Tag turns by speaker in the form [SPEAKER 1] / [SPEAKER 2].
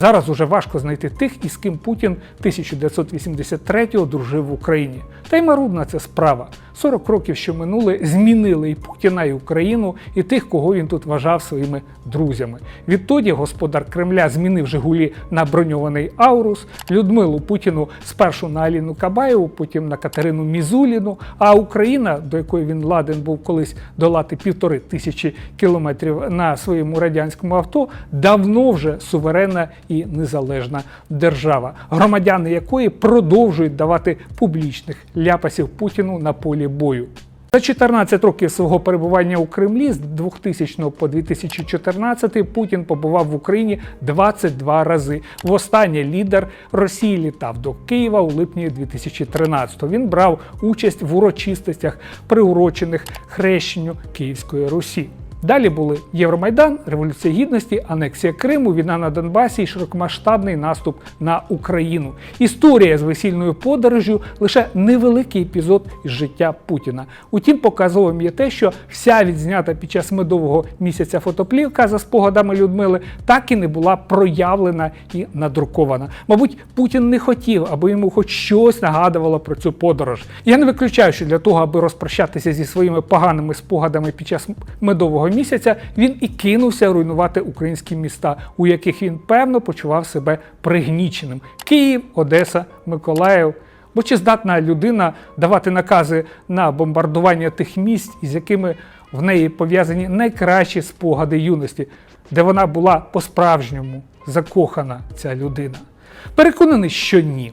[SPEAKER 1] Зараз уже важко знайти тих, із ким Путін 1983-го дружив в Україні. Та й марудна це справа. 40 років, що минули, змінили і Путіна, і Україну, і тих, кого він тут вважав своїми друзями. Відтоді господар Кремля змінив Жигулі на броньований Аурус, Людмилу Путіну спершу на Аліну Кабаєву, потім на Катерину Мізуліну. А Україна, до якої він ладен був колись долати півтори тисячі кілометрів на своєму радянському авто, давно вже суверенна і незалежна держава, громадяни якої продовжують давати публічних ляпасів Путіну на полі бою. За 14 років свого перебування у Кремлі з 2000 по 2014 Путін побував в Україні 22 рази. Востаннє лідер Росії літав до Києва у липні 2013-го. Він брав участь в урочистостях, приурочених хрещенню Київської Русі. Далі були Євромайдан, Революція Гідності, анексія Криму, війна на Донбасі і широкомасштабний наступ на Україну. Історія з весільною подорожю лише невеликий епізод із життя Путіна. Утім, показовим є те, що вся відзнята під час медового місяця фотоплівка за спогадами Людмили так і не була проявлена і надрукована. Мабуть, Путін не хотів, аби йому хоч щось нагадувало про цю подорож. Я не виключаю, що для того, аби розпрощатися зі своїми поганими спогадами під час медового місяця, він і кинувся руйнувати українські міста, у яких він певно почував себе пригніченим: Київ, Одеса, Миколаїв. Бо чи здатна людина давати накази на бомбардування тих місць, із якими в неї пов'язані найкращі спогади юності, де вона була по-справжньому закохана, ця людина? Переконаний, що ні.